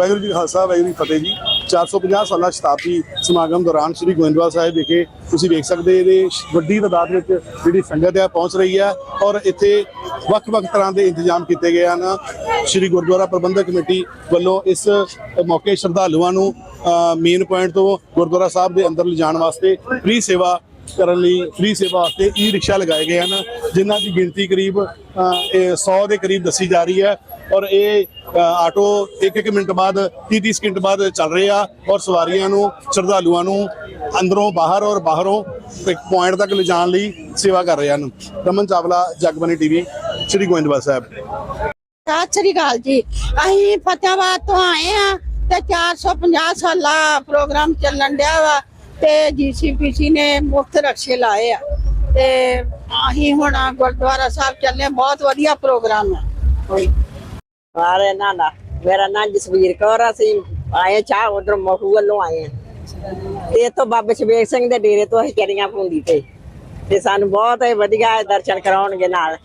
ਵਾਹਿਗੁਰੂ ਜੀ ਕਾ ਖਾਲਸਾ, ਵਾਹਿਗੁਰੂ ਜੀ ਫਤਿਹ ਜੀ। 450 ਸਾਲਾ ਸ਼ਤਾਬਦੀ ਸਮਾਗਮ ਦੌਰਾਨ ਸ੍ਰੀ ਗੋਇੰਦਵਾਲ ਸਾਹਿਬ ਵਿਖੇ ਤੁਸੀਂ ਵੇਖ ਸਕਦੇ ਇਹਦੇ ਵੱਡੀ ਤਾਦਾਦ ਵਿੱਚ ਜਿਹੜੀ ਸੰਗਤ ਹੈ ਪਹੁੰਚ ਰਹੀ ਹੈ ਔਰ ਇੱਥੇ ਵੱਖ-ਵੱਖ ਤਰ੍ਹਾਂ ਦੇ ਇੰਤਜ਼ਾਮ ਕੀਤੇ ਗਏ ਹਨ। ਸ੍ਰੀ ਗੁਰਦੁਆਰਾ ਪ੍ਰਬੰਧਕ ਕਮੇਟੀ ਵੱਲੋਂ ਇਸ ਮੌਕੇ ਸ਼ਰਧਾਲੂਆਂ ਨੂੰ ਮੇਨ ਪੁਆਇੰਟ ਤੋਂ ਗੁਰਦੁਆਰਾ ਸਾਹਿਬ ਦੇ ਅੰਦਰ ਲਿਜਾਣ ਵਾਸਤੇ ਫ੍ਰੀ ਸੇਵਾ ਕਰਨ ਲਈ ਫ੍ਰੀ ਸੇਵਾ ਵਾਸਤੇ ਈ ਰਿਕਸ਼ਾ ਲਗਾਏ ਗਏ ਹਨ, ਜਿਨ੍ਹਾਂ ਦੀ ਗਿਣਤੀ ਕਰੀਬ 100 ਦੇ ਕਰੀਬ ਦੱਸੀ ਜਾ ਰਹੀ ਹੈ ਔਰ ਇਹ ਆਟੋ ਇੱਕ ਇੱਕ ਮਿੰਟ ਬਾਅਦ 30 30 ਸਕਿੰਟ ਬਾਅਦ ਚੱਲ ਰਹੇ ਆ ਔਰ ਸਵਾਰੀਆਂ ਨੂੰ, ਸ਼ਰਧਾਲੂਆਂ ਨੂੰ ਅੰਦਰੋਂ, ਬਾਹਰ ਔਰ ਬਾਹਰੋਂ ਇੱਕ ਪੁਆਇੰਟ ਤੱਕ ਲਿਜਾਣ ਲਈ ਸੇਵਾ ਕਰ ਰਹੇ ਹਨ। ਰਮਨ ਚਾਵਲਾ ਜਗਬਨੀ ਟੀਵੀ, ਸ੍ਰੀ ਗੋਇੰਦਵਾਲ ਸਾਹਿਬ। ਸਤਿ ਸ੍ਰੀ ਅਕਾਲ ਜੀ। ਅਸੀਂ ਫਤਿਆਬਾਦ ਤੋਂ ਆਏ ਆ ਤੇ 450 ਸਾਲਾ ਪ੍ਰੋਗਰਾਮ ਚੱਲਣ ਡਿਆ ਵਾ। ਤੇ ਜੀਸੀਪੀਸੀ ਨੇ ਮੁਫਤ ਰਕਸ਼ੇ ਲਾਏ ਆ। ਤੇ ਅਸੀਂ ਹੁਣ ਗੁਰਦੁਆਰਾ ਸਾਹਿਬ ਚੱਲੇ ਬਹੁਤ ਵਧੀਆ ਪ੍ਰੋਗਰਾਮ ਹੈ ਮਾਰੇ ਨਾ ਨਾ ਮੇਰਾ ਨਾਮ ਜਸਵੀਰ ਕੌਰ ਅਸੀਂ ਆਏ ਚਾਹ ਉਧਰ ਮਹੂ ਵੱਲੋਂ ਆਏ ਤੇ ਇੱਥੋਂ ਬਾਬਾ ਸ਼ਬੀਰ ਸਿੰਘ ਦੇ ਡੇਰੇ ਤੋਂ ਅਸੀਂ ਚੜੀਆਂ ਪੁੰਦੀ ਤੇ। ਤੇ ਸਾਨੂੰ ਬਹੁਤ ਹੀ ਵਧੀਆ ਦਰਸ਼ਨ ਕਰਾਉਣਗੇ ਨਾਲ।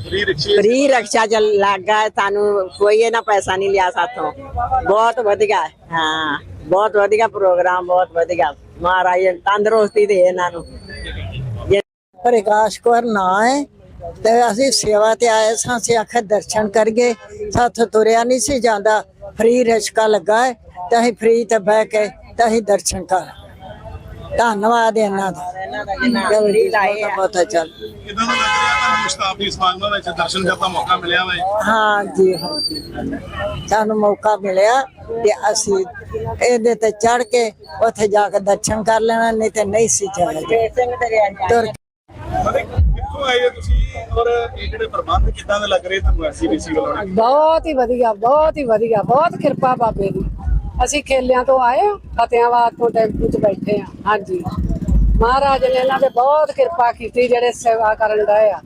ਫ੍ਰੀ ਰਕਸ਼ਾ ਚ ਲੱਗਾ ਹੈ, ਸਾਨੂੰ ਕੋਈ ਇਹਨਾਂ ਪੈਸਾ ਨਹੀਂ ਲਿਆ ਸਾਥੋਂ। ਬਹੁਤ ਵਧੀਆ। ਹਾਂ ਬਹੁਤ ਵਧੀਆ ਪ੍ਰੋਗਰਾਮ ਬਹੁਤ ਵਧੀਆ। ਮਹਾਰਾਜ ਤੰਦਰੁਸਤੀ ਦੇ ਇਹਨਾਂ ਨੂੰ। ਪ੍ਰਕਾਸ਼ ਕੌਰ ਨਾਂ ਹੈ ਤੇ ਅਸੀਂ ਸੇਵਾ ਤੇ ਆਏ ਸਾਂ, ਅਸੀਂ ਆਖੇ ਦਰਸ਼ਨ ਕਰੀਏ। ਸਾਥੋਂ ਤੁਰਿਆ ਨਹੀਂ ਸੀ ਜਾਂਦਾ, ਫ੍ਰੀ ਰਿਸ਼ਕਾ ਲੱਗਾ ਹੈ, ਤੇ ਅਸੀਂ ਫ੍ਰੀ ਤੇ ਬਹਿ ਕੇ ਤੇ ਅਸੀਂ ਦਰਸ਼ਨ ਕਰ ਧੰਨਵਾਦ ਇਹਨਾਂ ਦਾ। ਇਹਨਾਂ ਦਾ ਜਿੰਨਾ ਫ੍ਰੀ ਲਾਏ ਆ। ਬਹੁਤ ਚੱਲ। ਕਿਦਾਂ ਦਾ ਲੱਗ ਰਿਹਾ ਤੁਹਾਨੂੰ ਸ਼ਤਾਬਦੀ ਸਮਾਗਮ ਵਿੱਚ ਦਰਸ਼ਨ ਕਰਨ ਦਾ ਮੌਕਾ ਮਿਲਿਆ ਵਾ ਹਾਂ ਜੀ ਹਾਂ ਜੀ। ਸਾਨੂੰ ਮੌਕਾ ਮਿਲਿਆ ਤੇ ਅਸੀਂ ਇਹਦੇ ਤੇ ਚੜ ਕੇ ਉੱਥੇ ਜਾ ਕੇ ਦਰਸ਼ਨ ਕਰ ਲੈਣਾ ਨਹੀਂ ਤੇ ਨਹੀਂ ਸੀ ਜਾਣਾ ਸ਼ਬੀਰ ਸਿੰਘ ਦੇ ਡੇਰੇ ਤੁਰ ਮਤਲਬ ਕਿੱਥੋਂ ਆਏ ਹੋ ਤੁਸੀਂ ਔਰ ਇਹ ਜਿਹੜੇ ਪ੍ਰਬੰਧ ਕਿਦਾਂ ਦੇ ਲੱਗ ਰਹੇ ਤੁਹਾਨੂੰ ਐਸਸੀਬੀਸੀ ਵੱਲੋਂ? ਬਹੁਤ ਹੀ ਵਧੀਆ ਬਹੁਤ ਹੀ ਵਧੀਆ ਬਹੁਤ ਕਿਰਪਾ ਬਾਬੇ ਦੀ। ਅਸੀਂ ਖੇਲਿਆਂ ਤੋਂ ਆਏ ਹਾਂ ਫਤਿਆਬਾਦ ਤੋਂ ਟੈਂਪੂ 'ਚ ਬੈਠੇ ਹਾਂ ਹਾਂਜੀ। ਮਹਾਰਾਜ ਨੇ ਇਹਨਾਂ ਤੇ ਬਹੁਤ ਕਿਰਪਾ ਕੀਤੀ ਜਿਹੜੇ ਸੇਵਾ ਕਰਨ ਡਏ ਆ।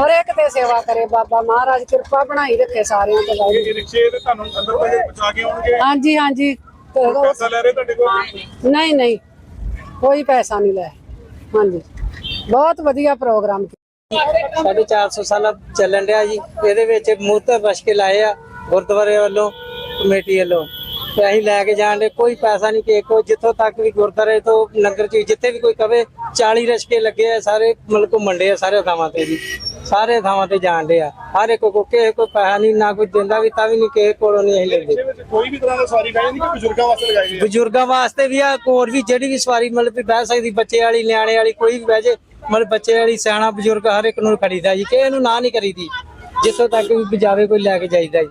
ਹਰ ਇੱਕ ਤੇ ਸੇਵਾ ਕਰੇ ਬਾਬਾ ਮਹਾਰਾਜ ਕਿਰਪਾ ਬਣਾਈ ਰੱਖੇ ਸਾਰਿਆਂ ਤੇ ਵਾਹਿਗੁਰੂ। ਰਿਕਸ਼ੇ ਤੇ ਤੁਹਾਨੂੰ ਅੰਦਰ ਤੱਕ ਪਹੁੰਚਾ ਕੇ ਆਉਣਗੇ? ਹਾਂਜੀ ਹਾਂਜੀ। ਪੈਸਾ ਲੈ ਰਹੇ ਤੁਹਾਡੇ ਕੋਲ? ਨਹੀਂ ਨਹੀਂ। ਕੋਈ ਪੈਸਾ ਨਹੀਂ ਲੈ। ਹਾਂਜੀ। ਬਹੁਤ ਵਧੀਆ ਪ੍ਰੋਗਰਾਮ ਸਾਢੇ 400 ਸਾਲਾ ਚੱਲਣ ਡਿਆ ਜੀ। ਇਹਦੇ ਵਿੱਚ ਮੁਫਤ ਬਸ਼ਕੇ ਲਾਏ ਆ ਗੁਰਦੁਆਰੇ ਵੱਲੋਂ ਕਮੇਟੀ ਵੱਲੋਂ। ਤੇ ਅਸੀਂ ਲੈ ਕੇ ਜਾਣ ਦੇ ਕੋਈ ਪੈਸਾ ਨਹੀਂ ਕਿ ਕੋ ਜਿੱਥੋਂ ਤੱਕ ਵੀ ਗੁਰਦੁਆਰੇ ਤੋਂ ਨਗਰ ਚ ਜਿੱਥੇ ਵੀ ਕੋਈ ਕਵੇ 40 ਰਸ਼ਕੇ ਲੱਗੇ ਆ ਸਾਰੇ ਮਤਲਬ ਘੁੰਮਣ ਡੇ ਆ ਸਾਰੇ ਥਾਵਾਂ ਤੇ ਜੀ। ਸਾਰੇ ਥਾਵਾਂ ਤੇ ਜਾਣ ਆ। ਹਰ ਇੱਕ ਕੋ ਕਿਸੇ ਕੋਈ ਪੈਸਾ ਨਹੀਂ ਨਾ ਕੋਈ ਦਿੰਦਾ ਵੀ ਤਾਂ ਵੀ ਨਹੀਂ ਕਿਸੇ ਕੋਲੋਂ ਨਹੀਂ ਅਸੀਂ ਲੈਂਦੇ। ਕੋਈ ਵੀ ਤਰ੍ਹਾਂ ਦਾ ਸਵਾਰੀ ਗਏ ਨਹੀਂ ਕਿ ਬਜ਼ੁਰਗਾਂ ਵਾਸਤੇ ਲਗਾਏ ਗਏ ਆ? ਬਜ਼ੁਰਗਾਂ ਵਾਸਤੇ ਵੀ ਆ ਹੋਰ ਵੀ ਜਿਹੜੀ ਵੀ ਸਵਾਰੀ ਮਤਲਬ ਵੀ ਬਹਿ ਸਕਦੀ ਬੱਚੇ ਵਾਲੀ ਨਿਆਣੇ ਵਾਲੀ ਕੋਈ ਵੀ ਬਹਿ ਜੇ ਮਤਲਬ ਬੱਚੇ ਵਾਲੀ ਸਿਆਣਾ ਬਜ਼ੁਰਗ ਹਰ ਇੱਕ ਨੂੰ ਖੜੀਦਾ ਜੀ ਕਿ ਇਹਨੂੰ ਨਾ ਨਹੀਂ ਕਰੀਦੀ। ਜਿੱਥੋਂ ਤੱਕ ਵੀ ਜਾਵੇ ਕੋਈ ਲੈ ਕੇ ਜਾਈਦਾ ਜੀ।